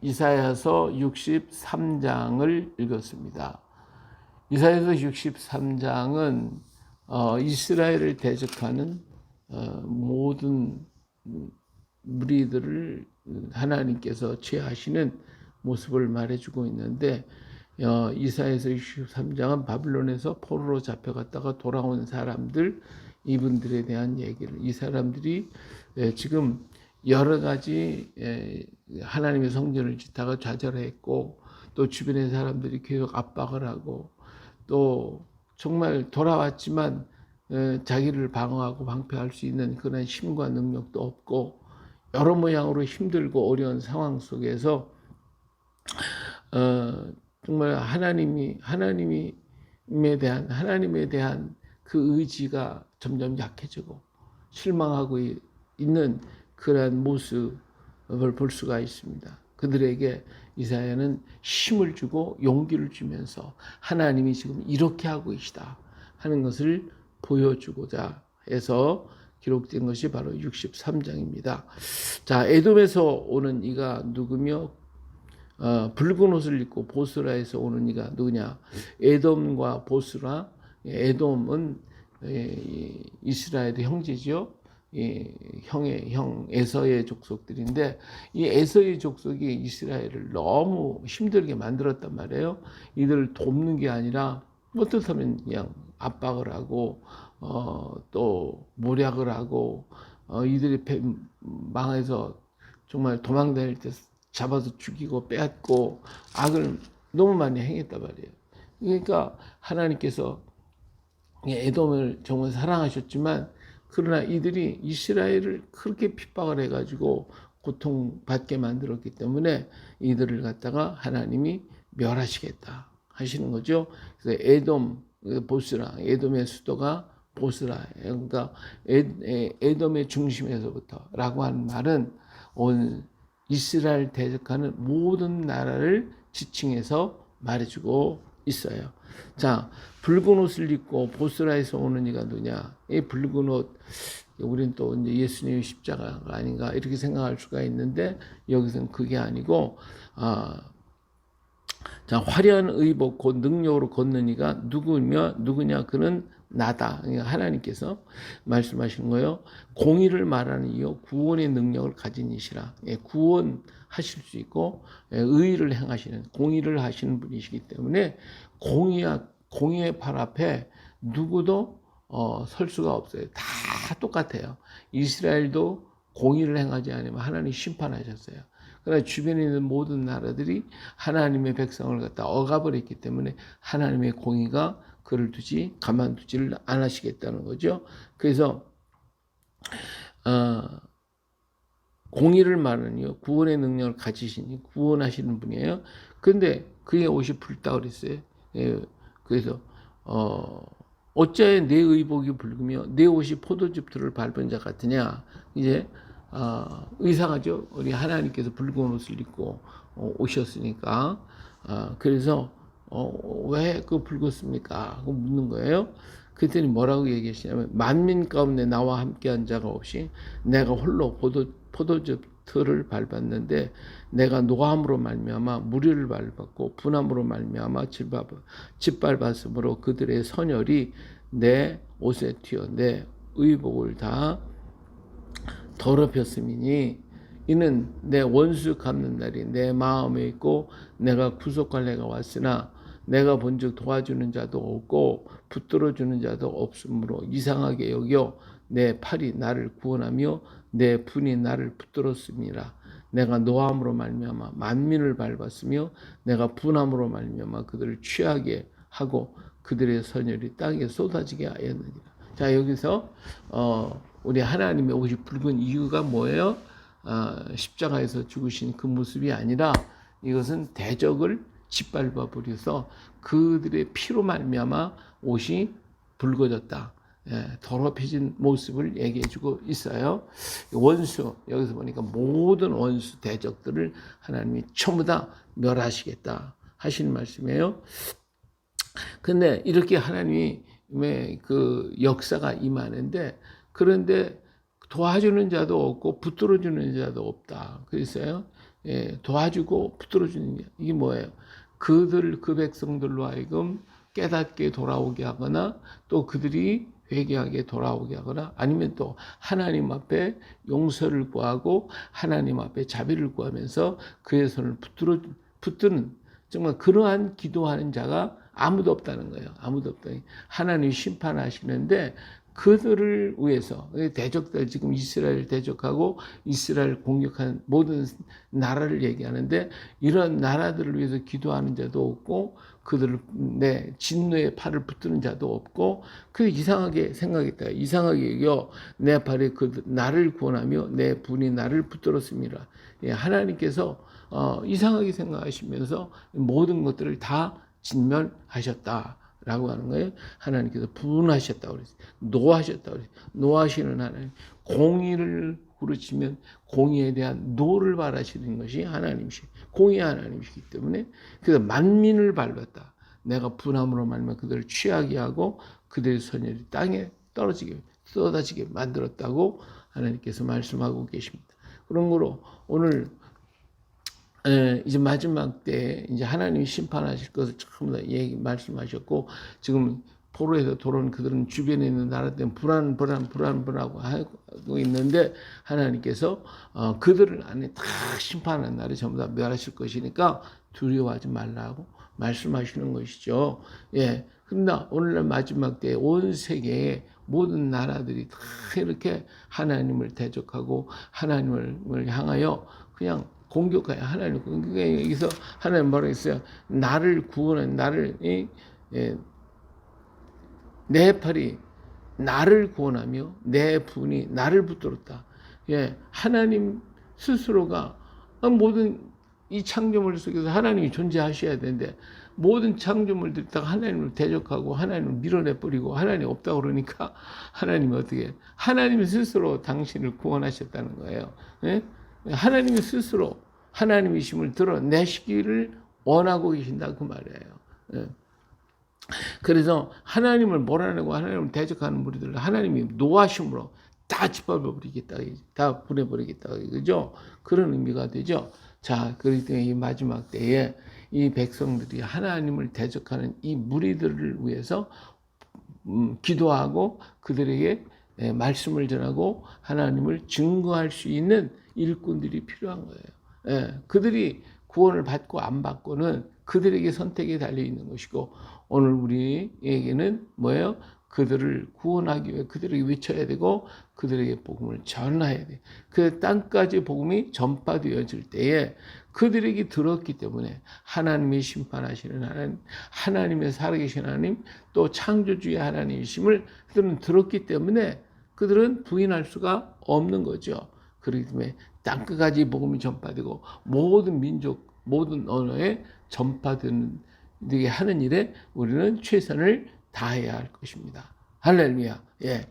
이사야서 63장을 읽었습니다. 이사야서 63장은 어, 이스라엘을 대적하는 어, 모든 무리들을 하나님께서 취하시는 모습을 말해주고 있는데 어, 이사야서 63장은 바빌론에서 포로로 잡혀갔다가 돌아온 사람들 이분들에 대한 얘기를 이 사람들이 예, 지금 여러 가지 예, 하나님의 성전을 짓다가 좌절했고 또 주변의 사람들이 계속 압박을 하고 또 정말 돌아왔지만 예, 자기를 방어하고 방패할 수 있는 그런 힘과 능력도 없고 여러 모양으로 힘들고 어려운 상황 속에서 어, 정말 하나님이 하나님에 대한 하나님에 대한 그 의지가 점점 약해지고 실망하고 이- 있는 그러한 모습을 볼 수가 있습니다. 그들에게 이사야는 힘을 주고 용기를 주면서 하나님이 지금 이렇게 하고 계시다 하는 것을 보여주고자 해서 기록된 것이 바로 63장입니다. 자, 에돔에서 오는 이가 누구며 어, 붉은 옷을 입고 보스라에서 오는 이가 누구냐? 에돔과 보스라. 에돔은 예, 이 이스라엘의 형제죠. 이 형의 형 에서의 족속들인데 이 에서의 족속이 이스라엘을 너무 힘들게 만들었단 말이에요. 이들을 돕는 게 아니라 어떻다면 그냥 압박을 하고 어, 또 모략을 하고 어, 이들이 배- 망해서 정말 도망다닐 때 잡아서 죽이고 빼앗고 악을 너무 많이 행했단 말이에요. 그러니까 하나님께서 에돔을 정말 사랑하셨지만 그러나 이들이 이스라엘을 그렇게 핍박을 해가지고 고통받게 만들었기 때문에 이들을 갖다가 하나님이 멸하시겠다 하시는 거죠. 그래서 에돔 그 보스라 에돔의 수도가 보스라 그러니까 에, 에, 에돔의 중심에서부터라고 하는 말은 온 이스라엘 대적하는 모든 나라를 지칭해서 말해주고 있어요. 자, 붉은 옷을 입고 보스라에서 오는 이가 누냐? 이 붉은 옷, 우리는 또 이제 예수님의 십자가가 아닌가 이렇게 생각할 수가 있는데 여기서는 그게 아니고, 아, 자, 화려한 의복, 곧 능력으로 걷는 이가 누구며, 누구냐? 그는 나다. 그러니까 하나님께서 말씀하시는 거예요. 공의를 말하는 이요, 구원의 능력을 가진 이시라. 예, 구원하실 수 있고, 예, 의를 행하시는, 공의를 하시는 분이시기 때문에, 공의와, 공의의 발 앞에 누구도 어, 설 수가 없어요. 다 똑같아요. 이스라엘도 공의를 행하지 않으면 하나님 심판하셨어요. 그러나 주변에 있는 모든 나라들이 하나님의 백성을 갖다 억압을 했기 때문에 하나님의 공의가 그를 두지 가만두지를 안 하시겠다는 거죠. 그래서 어, 공의를 말하니요 구원의 능력을 가지시니 구원하시는 분이에요. 근데 그의 옷이 붉다 그랬어요. 예, 그래서 어, 어찌하여 내 의복이 붉으며 내 옷이 포도즙들을 밟은 자 같으냐 이제 어, 의상하죠. 우리 하나님께서 붉은 옷을 입고 어, 오셨으니까 어, 그래서 어, 왜그 붉었습니까? 하고 묻는 거예요. 그랬더니 뭐라고 얘기하시냐면 만민 가운데 나와 함께한 자가 없이 내가 홀로 포도 포도즙 틀을 밟았는데 내가 노함으로 말미암아 무리를 밟았고 분함으로 말미암아 짓밟, 짓밟았으므로 그들의 선열이 내 옷에 튀어 내 의복을 다 더럽혔음이니 이는 내 원수 갚는 날이 내 마음에 있고 내가 구속할 해가 왔으나 내가 본즉 도와주는 자도 없고 붙들어 주는 자도 없으므로 이상하게 여겨 내 팔이 나를 구원하며 내 분이 나를 붙들었습니다. 내가 노함으로 말미암아 만민을 밟았으며 내가 분함으로 말미암아 그들을 취하게 하고 그들의 선열이 땅에 쏟아지게 하였느니라. 자 여기서 어, 우리 하나님의 옷이 붉은 이유가 뭐예요? 어, 십자가에서 죽으신 그 모습이 아니라 이것은 대적을 짓밟아 버려서 그들의 피로 말미암아 옷이 붉어졌다. 예, 더럽혀진 모습을 얘기해주고 있어요. 원수 여기서 보니까 모든 원수 대적들을 하나님이 전부 다 멸하시겠다 하시는 말씀이에요. 근데 이렇게 하나님의 그 역사가 임하는데 그런데 도와주는 자도 없고 붙들어주는 자도 없다. 그랬어요. 예, 도와주고 붙들어주는 게 이게 뭐예요? 그들 그 백성들로 하여금 깨닫게 돌아오게 하거나 또 그들이 회개하게 돌아오게 하거나 아니면 또 하나님 앞에 용서를 구하고 하나님 앞에 자비를 구하면서 그의 손을 붙들어 붙드는 정말 그러한 기도하는 자가 아무도 없다는 거예요. 아무도 없다. 하나님이 심판하시는데 그들을 위해서 대적들 지금 이스라엘 대적하고 이스라엘 공격한 모든 나라를 얘기하는데 이런 나라들을 위해서 기도하는 자도 없고 그들을 내 진노의 팔을 붙드는 자도 없고 그 이상하게 생각했다. 이상하게 여겨 내 팔에 그 나를 구원하며 내 분이 나를 붙들었습니다. 예, 하나님께서 어, 이상하게 생각하시면서 모든 것들을 다 진멸하셨다. 라고 하는 거예요. 하나님께서 분하셨다고 그랬어요. 노하셨다고 그랬어요. 노하시는 하나님. 공의를 부르치면 공의에 대한 노를 바라시는 것이 하나님이시 공의 하나님이시기 때문에 그래서 만민을 밟았다. 내가 분함으로 말면 그들을 취하게 하고 그들의 선열이 땅에 떨어지게 쏟아지게 만들었다고 하나님께서 말씀하고 계십니다. 그런 거로 오늘 에, 이제 마지막 때 이제 하나님이 심판하실 것을 다 얘기 말씀하셨고 지금 포로에서 돌아온 그들은 주변에 있는 나라 때문에 불안 불안 불안 불안하고 하고 있는데 하나님께서 어, 그들을 안에 다 심판하는 날에 전부 다 멸하실 것이니까 두려워하지 말라고 말씀하시는 것이죠. 예. 그러나 오늘날 마지막 때온 세계의 모든 나라들이 다 이렇게 하나님을 대적하고 하나님을 향하여 그냥 공격하여 하나님 공격해 여기서 하나님 뭐라 했어요? 나를 구원한 나를 이, 예, 내 팔이 나를 구원하며 내 분이 나를 붙들었다. 예, 하나님 스스로가 모든 이 창조물 속에서 하나님이 존재하셔야 되는데 모든 창조물들이 다 하나님을 대적하고 하나님을 밀어내 버리고 하나님 없다고 그러니까 하나님이 어떻게 하나님 스스로 당신을 구원하셨다는 거예요. 예? 하나님이 스스로 하나님이심을 드러내시기를 원하고 계신다 그 말이에요. 예. 그래서 하나님을 몰아내고 하나님을 대적하는 무리들 하나님이 노하심으로 다 짓밟아 버리겠다, 다 보내 버리겠다, 그죠? 그런 의미가 되죠. 자, 그렇기 때문에 이 마지막 때에 이 백성들이 하나님을 대적하는 이 무리들을 위해서 음, 기도하고 그들에게 예, 말씀을 전하고 하나님을 증거할 수 있는 일꾼들이 필요한 거예요. 예, 그들이 구원을 받고 안 받고는 그들에게 선택이 달려 있는 것이고 오늘 우리에게는 뭐예요? 그들을 구원하기 위해 그들에게 외쳐야 되고 그들에게 복음을 전해야 돼. 그 땅까지 복음이 전파되어질 때에 그들에게 들었기 때문에 하나님의 심판하시는 하나님, 하나님의 살아계신 하나님, 또 창조주의 하나님이심을 그들은 들었기 때문에 그들은 부인할 수가 없는 거죠. 그렇기 때문에 땅끝까지 복음이 전파되고 모든 민족, 모든 언어에 전파되게 하는 일에 우리는 최선을 다해야 할 것입니다. 할렐루야. 예.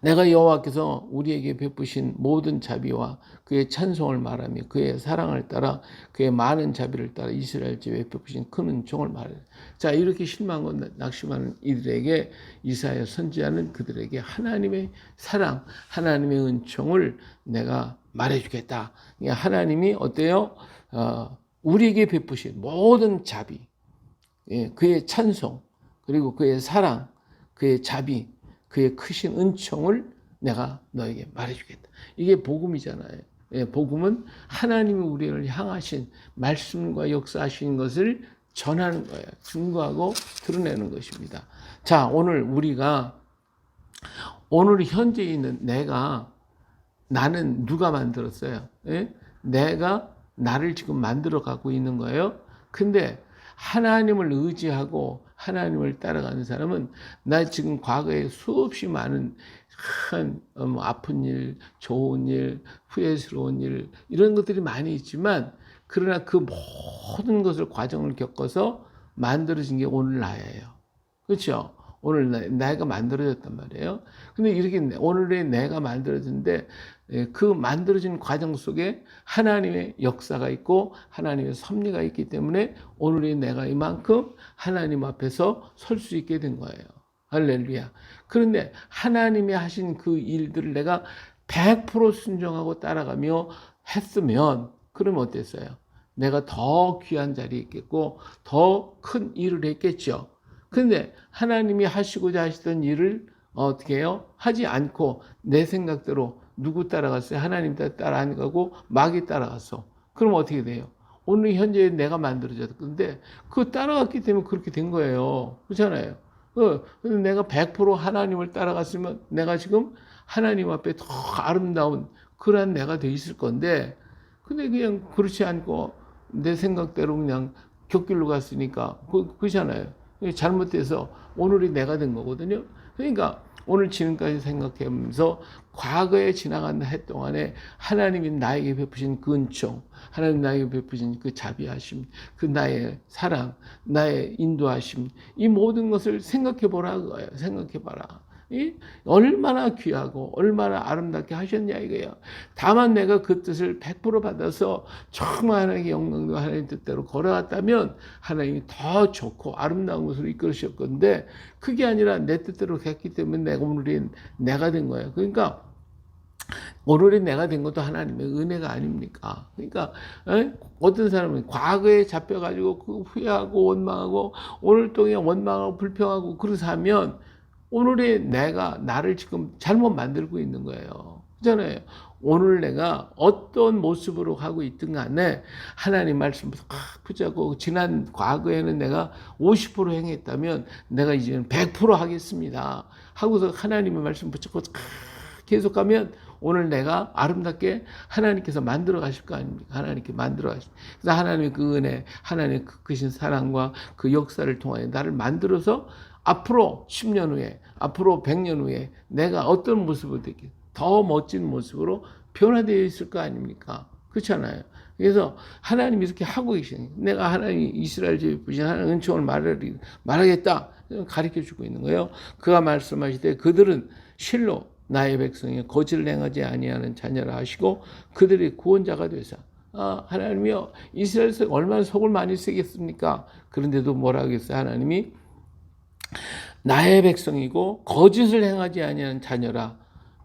내가 여호와께서 우리에게 베푸신 모든 자비와 그의 찬송을 말하며 그의 사랑을 따라 그의 많은 자비를 따라 이스라엘 집에 베푸신 큰 은총을 말해. 자 이렇게 실망하고 낙심하는 이들에게 이사야 선지자는 그들에게 하나님의 사랑, 하나님의 은총을 내가 말해주겠다. 그러니까 하나님이 어때요? 어, 우리에게 베푸신 모든 자비, 예, 그의 찬송, 그리고 그의 사랑, 그의 자비, 그의 크신 은총을 내가 너에게 말해주겠다. 이게 복음이잖아요. 예, 복음은 하나님이 우리를 향하신 말씀과 역사하신 것을 전하는 거예요. 증거하고 드러내는 것입니다. 자, 오늘 우리가 오늘 현재 있는 내가 나는 누가 만들었어요? 예? 내가 나를 지금 만들어 갖고 있는 거예요. 근데 하나님을 의지하고 하나님을 따라가는 사람은 나 지금 과거에 수없이 많은 큰뭐 아픈 일, 좋은 일, 후회스러운 일 이런 것들이 많이 있지만 그러나 그 모든 것을 과정을 겪어서 만들어진 게 오늘 나예요. 그렇죠? 오늘 내가 만들어졌단 말이에요. 근데 이렇게 오늘의 내가 만들어진데 예, 그 만들어진 과정 속에 하나님의 역사가 있고 하나님의 섭리가 있기 때문에 오늘의 내가 이만큼 하나님 앞에서 설 수 있게 된 거예요. 할렐루야. 그런데 하나님이 하신 그 일들을 내가 100% 순종하고 따라가며 했으면 그러면 어땠어요? 내가 더 귀한 자리에 있겠고 더 큰 일을 했겠죠. 근데 하나님이 하시고자 하시던 일을 어떻게 해요? 하지 않고 내 생각대로 누구 따라갔어요? 하나님 따라 안 가고 마귀 따라갔어. 그럼 어떻게 돼요? 오늘 현재 내가 만들어졌는데 그 따라갔기 때문에 그렇게 된 거예요. 그렇잖아요. 어, 내가 100% 하나님을 따라갔으면 내가 지금 하나님 앞에 더 아름다운 그러한 내가 돼 있을 건데 근데 그냥 그렇지 않고 내 생각대로 그냥 곁길로 갔으니까 그, 그잖아요. 잘못돼서 오늘이 내가 된 거거든요. 그러니까 오늘 지금까지 생각하면서 과거에 지나간 해 동안에 하나님이 나에게 베푸신 그 은총, 하나님 나에게 베푸신 그 자비하심, 그 나의 사랑, 나의 인도하심, 이 모든 것을 생각해 보라. 생각해 봐라. 이 얼마나 귀하고 얼마나 아름답게 하셨냐 이거예요. 다만 내가 그 뜻을 100% 받아서 정말 하나님의 영광도 하나님 뜻대로 걸어갔다면 하나님이 더 좋고 아름다운 것으로 이끌으실 건데 그게 아니라 내 뜻대로 했기 때문에 내가 오늘이 내가 된 거예요. 그러니까 오늘이 내가 된 것도 하나님의 은혜가 아닙니까? 그러니까 에? 어떤 사람은 과거에 잡혀가지고 그 후회하고 원망하고 오늘 동에 원망하고 불평하고 그러서 하면 오늘의 내가 나를 지금 잘못 만들고 있는 거예요. 그잖아요. 오늘 내가 어떤 모습으로 하고 있든 간에 하나님 말씀을 확 붙잡고 지난 과거에는 내가 50% 행했다면 내가 이제는 100% 하겠습니다. 하고서 하나님의 말씀 붙잡고 계속 가면 오늘 내가 아름답게 하나님께서 만들어 가실 거 아닙니까? 하나님께 만들어 가실. 그래서 하나님의 그 은혜, 하나님의 그 크신 사랑과 그 역사를 통하여 나를 만들어서 앞으로 10년 후에, 앞으로 100년 후에 내가 어떤 모습을 되게 더 멋진 모습으로 변화되어 있을 거 아닙니까? 그렇잖아요. 그래서 하나님이 이렇게 하고 계시는 내가 하나님 이스라엘 집에 부신 하나님 은총을 말하겠다. 가르쳐 주고 있는 거예요. 그가 말씀하시되 그들은 실로 나의 백성이 거짓을 행하지 아니하는 자녀라 하시고 그들의 구원자가 되사 아, 하나님이요 이스라엘에서 얼마나 속을 많이 쓰겠습니까? 그런데도 뭐라 하겠어요? 하나님이 나의 백성이고 거짓을 행하지 아니하는 자녀라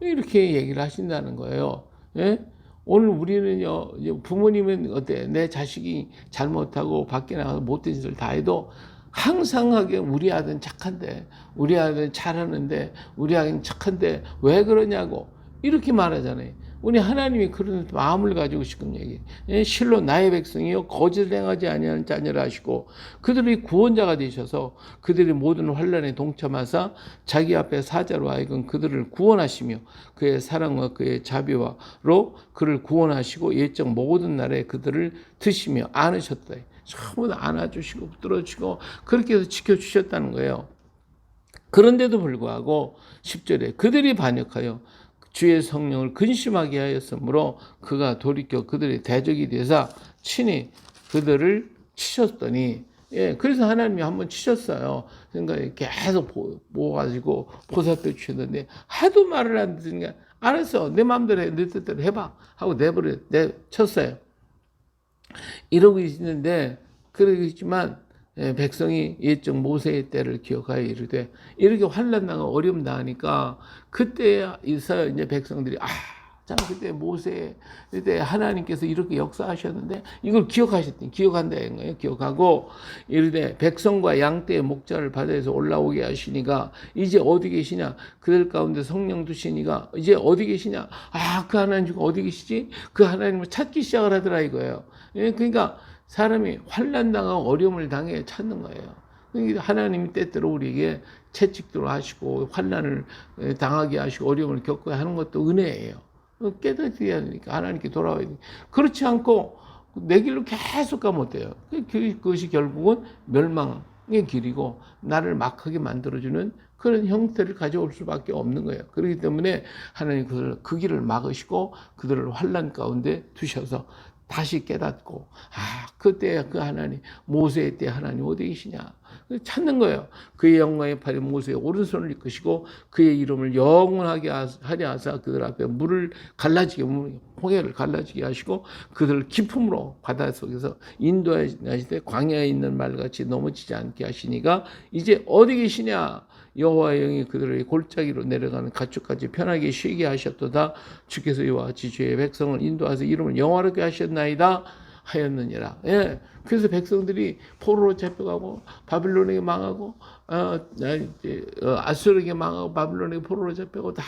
이렇게 얘기를 하신다는 거예요. 예? 오늘 우리는요 부모님은 어때 내 자식이 잘못하고 밖에 나가서 못된 짓을 다 해도 항상 하게 우리 아들은 착한데 우리 아들은 잘하는데 우리 아들은 착한데 왜 그러냐고 이렇게 말하잖아요. 우리 하나님이 그런 마음을 가지고 지금 얘기. 예, 실로 나의 백성이요 거짓을 행하지 아니하는 자녀라 하시고 그들이 구원자가 되셔서 그들이 모든 환란에 동참하사 자기 앞에 사자로 하여금 그들을 구원하시며 그의 사랑과 그의 자비와로 그를 구원하시고 예적 모든 날에 그들을 드시며 안으셨다. 전부 다 안아주시고 붙들어주시고 그렇게 해서 지켜주셨다는 거예요. 그런데도 불구하고 10절에 그들이 반역하여 주의 성령을 근심하게 하였으므로 그가 돌이켜 그들의 대적이 되사 친히 그들을 치셨더니 예, 그래서 하나님이 한번 치셨어요. 그러니까 계속 모아가지고 보살펴 주셨는데 하도 말을 안 듣으니까 알았어. 내 마음대로 해. 내 뜻대로 해봐. 하고 내버려, 내쳤어요. 이러고 있는데, 그러겠지만, 예, 백성이 옛적 모세의 때를 기억하여 이르되 이렇게 환란 당하고 어려움 당하니까 그때 이서 이제 백성들이 아, 자 그때 모세 그때 하나님께서 이렇게 역사하셨는데 이걸 기억하셨더니 기억한다 는 거예요. 기억하고 이르되 백성과 양떼의 목자를 바다에서 올라오게 하시니가 이제 어디 계시냐? 그들 가운데 성령 두시니가 이제 어디 계시냐? 아, 그 하나님 어디 계시지? 그 하나님을 찾기 시작을 하더라 이거예요. 예, 그러니까 사람이 환란 당하고 어려움을 당해 찾는 거예요. 그러니까 하나님이 때때로 우리에게 채찍도 하시고 환란을 당하게 하시고 어려움을 겪게 하는 것도 은혜예요. 깨닫게 하니까 하나님께 돌아와야 돼. 그렇지 않고 내 길로 계속 가면 어때요? 그것이 결국은 멸망의 길이고 나를 막하게 만들어주는 그런 형태를 가져올 수밖에 없는 거예요. 그렇기 때문에 하나님 그 길을 막으시고 그들을 환란 가운데 두셔서 다시 깨닫고 아 그때 그 하나님 모세의 때 하나님 어디 계시냐 찾는 거예요. 그의 영광의 팔이 모세의 오른손을 이끄시고 그의 이름을 영원하게 하려 하사 그들 앞에 물을 갈라지게 홍해를 갈라지게 하시고 그들을 기품으로 바다 속에서 인도하시되 광야에 있는 말같이 넘어지지 않게 하시니가 이제 어디 계시냐 여호와의 영이 그들의 골짜기로 내려가는 가축까지 편하게 쉬게 하셨도다 주께서 이와 같이 주의 백성을 인도하서 이름을 영화롭게 하셨나이다 하였느니라. 예. 그래서 백성들이 포로로 잡혀가고 바빌론에게 망하고 어, 이제 어, 아수르에게 망하고 바빌론에게 포로로 잡혀가고 다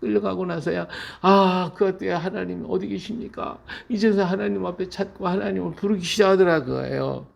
끌려가고 나서야 아 그때 하나님 어디 계십니까? 이제서 하나님 앞에 찾고 하나님을 부르기 시작하더라 그거예요.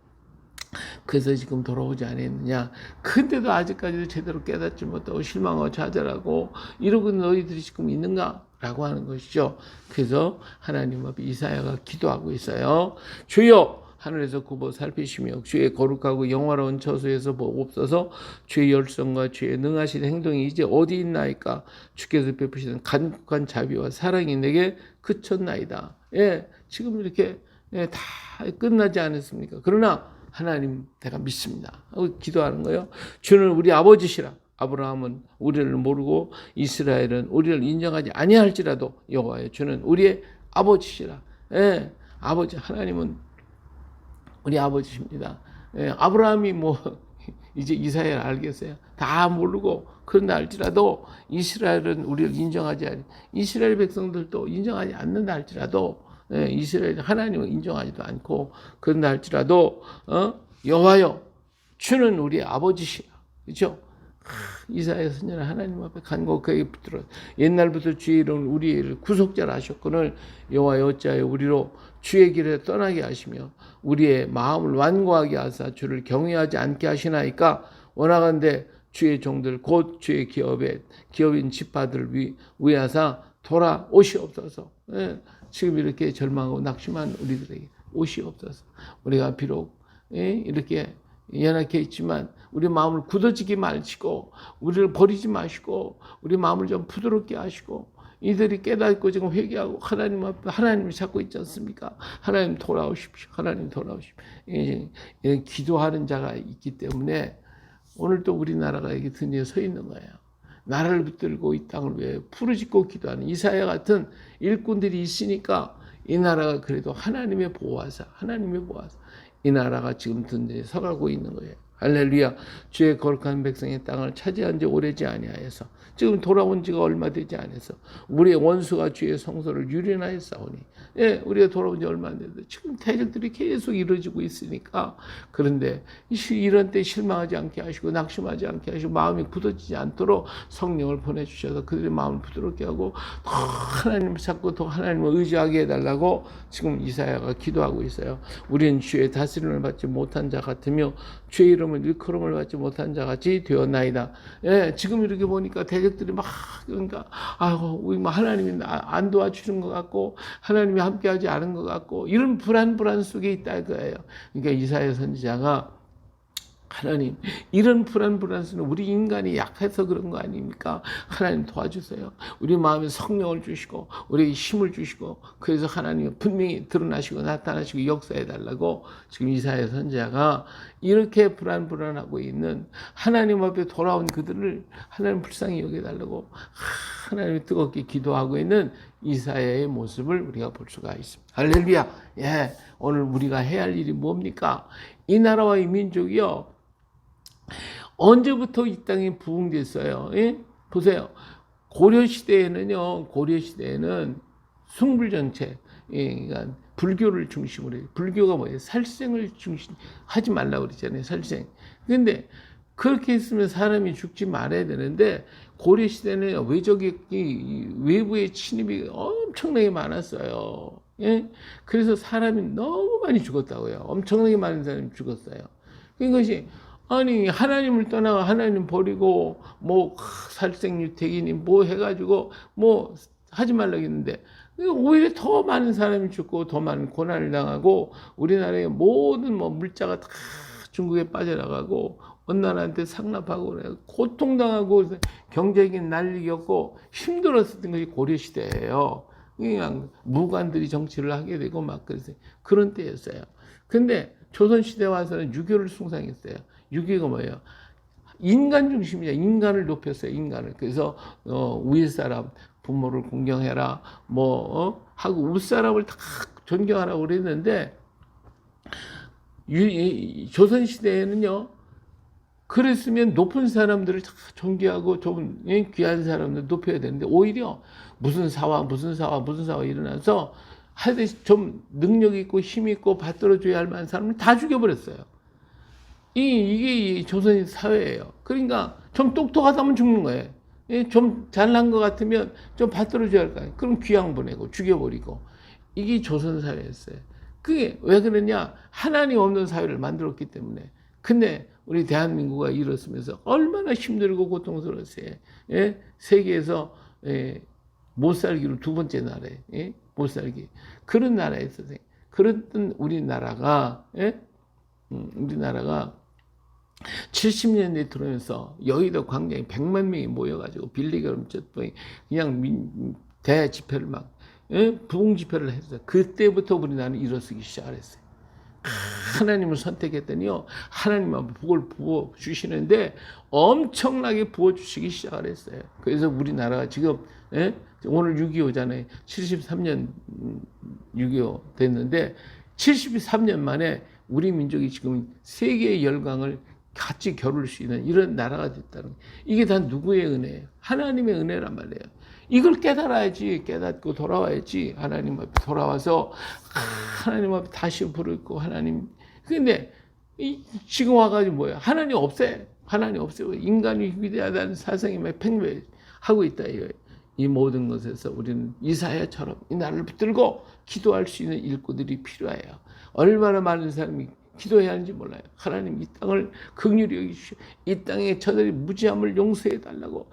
그래서 지금 돌아오지 않았느냐. 근데도 아직까지도 제대로 깨닫지 못하고 실망하고 좌절하고 이러고 너희들이 지금 있는가? 라고 하는 것이죠. 그래서 하나님 앞에 이사야가 기도하고 있어요. 주여! 하늘에서 굽어 살피시며 주의 거룩하고 영화로운 처소에서 보옵소서 주의 열성과 주의 능하신 행동이 이제 어디 있나이까 주께서 베푸시는 간국한 자비와 사랑이 내게 그쳤나이다. 예, 지금 이렇게 예, 다 끝나지 않았습니까? 그러나 하나님 내가 믿습니다. 기도하는 거예요. 주는 우리 아버지시라. 아브라함은 우리를 모르고 이스라엘은 우리를 인정하지 아니할지라도 여호와의 주는 우리의 아버지시라. 예, 아버지 하나님은 우리 아버지십니다. 예, 아브라함이 뭐 이제 이스라엘 알겠어요. 다 모르고 그런다 할지라도 이스라엘은 우리를 인정하지 않 이스라엘 백성들도 인정하지 않는다 할지라도 예, 이스라엘 하나님을 인정하지도 않고 그런다 할지라도 어? 여호와여 주는 우리 아버지시라. 그렇죠? 이사야 선녀는 하나님 앞에 간곡하게 붙들어 옛날부터 주의 이름 우리를 구속자라 하셨거늘 여호와여 어찌하여 우리로 주의 길에 떠나게 하시며 우리의 마음을 완고하게 하사 주를 경외하지 않게 하시나이까 원하건대 주의 종들 곧 주의 기업에 기업인 지파들을 위, 위하사 돌아오시옵소서. 예, 지금 이렇게 절망하고 낙심한 우리들에게 오시옵소서. 우리가 비록 예, 이렇게 연약해 있지만 우리 마음을 굳어지게 마시고 우리를 버리지 마시고 우리 마음을 좀 부드럽게 하시고 이들이 깨닫고 지금 회개하고 하나님 앞에 하나님을 찾고 있지 않습니까? 하나님 돌아오십시오. 하나님 돌아오십시오. 예, 예, 기도하는 자가 있기 때문에 오늘 또 우리나라가 여기 드디어 서 있는 거예요. 나라를 붙들고 이 땅을 위해 부르짖고 기도하는 이사야 같은 일꾼들이 있으니까 이 나라가 그래도 하나님의 보호하사, 하나님의 보호하사 이 나라가 지금 든든히 서가고 있는 거예요. 할렐루야. 주의 거룩한 백성의 땅을 차지한 지 오래지 아니하여서 지금 돌아온 지가 얼마 되지 않아서 우리의 원수가 주의 성소를 유린하여 싸우니 예, 우리가 돌아온 지 얼마 안 됐는데 지금 대적들이 계속 이루어지고 있으니까 그런데 이런 때 실망하지 않게 하시고 낙심하지 않게 하시고 마음이 굳어지지 않도록 성령을 보내주셔서 그들의 마음을 부드럽게 하고 더 하나님을 찾고 더 하나님을 의지하게 해달라고 지금 이사야가 기도하고 있어요. 우리는 주의 다스림을 받지 못한 자 같으며 주의 이름을 일컬음을 받지 못한 자 같이 되었나이다. 예, 지금 이렇게 보니까 대적 들이 막 그러니까 아이고 우리 뭐 하나님이 안 도와주는 것 같고 하나님이 함께하지 않은 것 같고 이런 불안 불안 속에 있다 거예요. 그러니까 이사야 선지자가 하나님 이런 불안 불안스는 우리 인간이 약해서 그런 거 아닙니까? 하나님 도와주세요. 우리 마음에 성령을 주시고 우리에게 힘을 주시고 그래서 하나님 분명히 드러나시고 나타나시고 역사해 달라고 지금 이사야 선지자가 이렇게 불안 불안하고 있는 하나님 앞에 돌아온 그들을 하나님 불쌍히 여겨 달라고 하나님 뜨겁게 기도하고 있는 이사야의 모습을 우리가 볼 수가 있습니다. 할렐루야. 예. 오늘 우리가 해야 할 일이 뭡니까? 이 나라와 이 민족이요. 언제부터 이 땅에 부흥됐어요? 예? 보세요. 고려 시대에는요, 고려 시대에는 숭불정체, 예, 그러니까 불교를 중심으로, 해요. 불교가 뭐예요? 살생을 중심, 하지 말라고 그랬잖아요, 살생. 근데 그렇게 했으면 사람이 죽지 말아야 되는데, 고려 시대는 외적이, 외부의 침입이 엄청나게 많았어요. 예? 그래서 사람이 너무 많이 죽었다고요. 엄청나게 많은 사람이 죽었어요. 이것이 아니 하나님을 떠나 하나님 버리고 뭐 살생유택이니 뭐 해가지고 뭐 하지 말라고 했는데 오히려 더 많은 사람이 죽고 더 많은 고난을 당하고 우리나라의 모든 뭐 물자가 다 중국에 빠져나가고 원나라한테 상납하고 고통당하고 경제적인 난리였고 힘들었었던 것이 고려 시대예요. 그냥 무관들이 정치를 하게 되고 막 그랬어요. 그런 때였어요. 근데 조선 시대 와서는 유교를 숭상했어요. 6.25가 뭐예요? 인간 중심이야. 인간을 높였어요. 인간을. 그래서 어, 위에 사람 부모를 공경해라. 뭐 어? 하고 윗 사람을 다 존경하라고 그랬는데 조선 시대에는요. 그랬으면 높은 사람들을 다 존경하고 좀 예, 귀한 사람들 높여야 되는데 오히려 무슨 사와 무슨 사와 무슨 사와 일어나서 하여튼 좀 능력 있고 힘 있고 받들어줘야 할 만한 사람을 다 죽여버렸어요. 이, 이게 이 조선 사회예요. 그러니까 좀 똑똑하다면 죽는 거예요. 예, 좀 잘난 것 같으면 좀 받들어줘야 할 거예요. 그럼 귀양 보내고 죽여버리고. 이게 조선 사회였어요. 그게 왜 그러냐? 하나님 없는 사회를 만들었기 때문에. 근데 우리 대한민국가 일었으면서 얼마나 힘들고 고통스러웠어요. 예? 세계에서 예, 못 살기로 두 번째 나라에 예? 못 살기 그런 나라에 있었어요. 그랬던 우리나라가 예? 음, 우리나라가 70년대 들어오면서 여의도 광장에 100만 명이 모여가지고 빌리가 넘쳤더니 그냥 민, 대집회를 막 예? 부흥 집회를 했어요. 그때부터 우리나라는 일어서기 시작했어요. 하나님을 선택했더니요 하나님만 복을 부어 주시는데 엄청나게 부어 주시기 시작을 했어요. 그래서 우리나라가 지금 예? 오늘 6.25잖아요. 73년 6.25 됐는데 73년 만에 우리 민족이 지금 세계의 열강을 같이 겨룰 수 있는 이런 나라가 됐다는. 이게 다 누구의 은혜예요? 하나님의 은혜란 말이에요. 이걸 깨달아야지 깨닫고 돌아와야지 하나님 앞에 돌아와서 하나님 앞에 다시 부르고 하나님 근데 이, 지금 와가지고 뭐야 하나님 없어요 하나님 없어요 인간이 위대하다는 사상이 막 팽배하고 있다 이거예요 이 모든 것에서 우리는 이사야처럼 이 나라를 붙들고 기도할 수 있는 일꾼들이 필요해요 얼마나 많은 사람이 기도해야 하는지 몰라요. 하나님 이 땅을 극률히 여기시오. 이 땅에 저들이 무지함을 용서해 달라고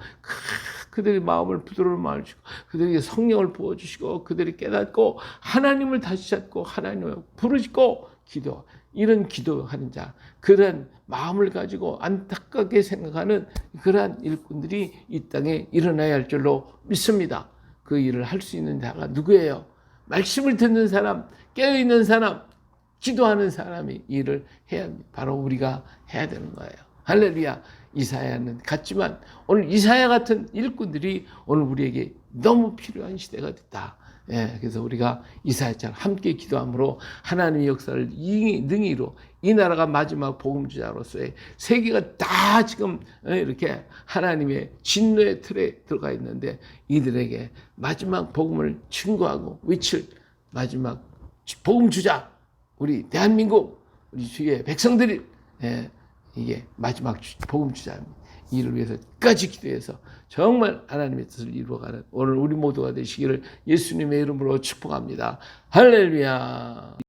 그들의 마음을 부드러운 마음을 주고 그들에게 성령을 부어주시고 그들이 깨닫고 하나님을 다시 찾고 하나님을 부르시고 기도 이런 기도하는 자 그런 마음을 가지고 안타깝게 생각하는 그러한 일꾼들이 이 땅에 일어나야 할 줄로 믿습니다. 그 일을 할 수 있는 자가 누구예요? 말씀을 듣는 사람, 깨어있는 사람, 기도하는 사람이 일을 해야 합니다. 바로 우리가 해야 되는 거예요. 할렐루야. 이사야는 같지만 오늘 이사야 같은 일꾼들이 오늘 우리에게 너무 필요한 시대가 됐다. 예, 그래서 우리가 이사야처럼 함께 기도함으로 하나님의 역사를 능히로 이 나라가 마지막 복음주자로서의 세계가 다 지금 예, 이렇게 하나님의 진노의 틀에 들어가 있는데 이들에게 마지막 복음을 증거하고 외칠 마지막 복음주자 우리 대한민국 우리 주의 백성들이 예, 이게 마지막 복음 주자입니다. 이를 위해서 끝까지 기도해서 정말 하나님의 뜻을 이루어가는 오늘 우리 모두가 되시기를 예수님의 이름으로 축복합니다. 할렐루야.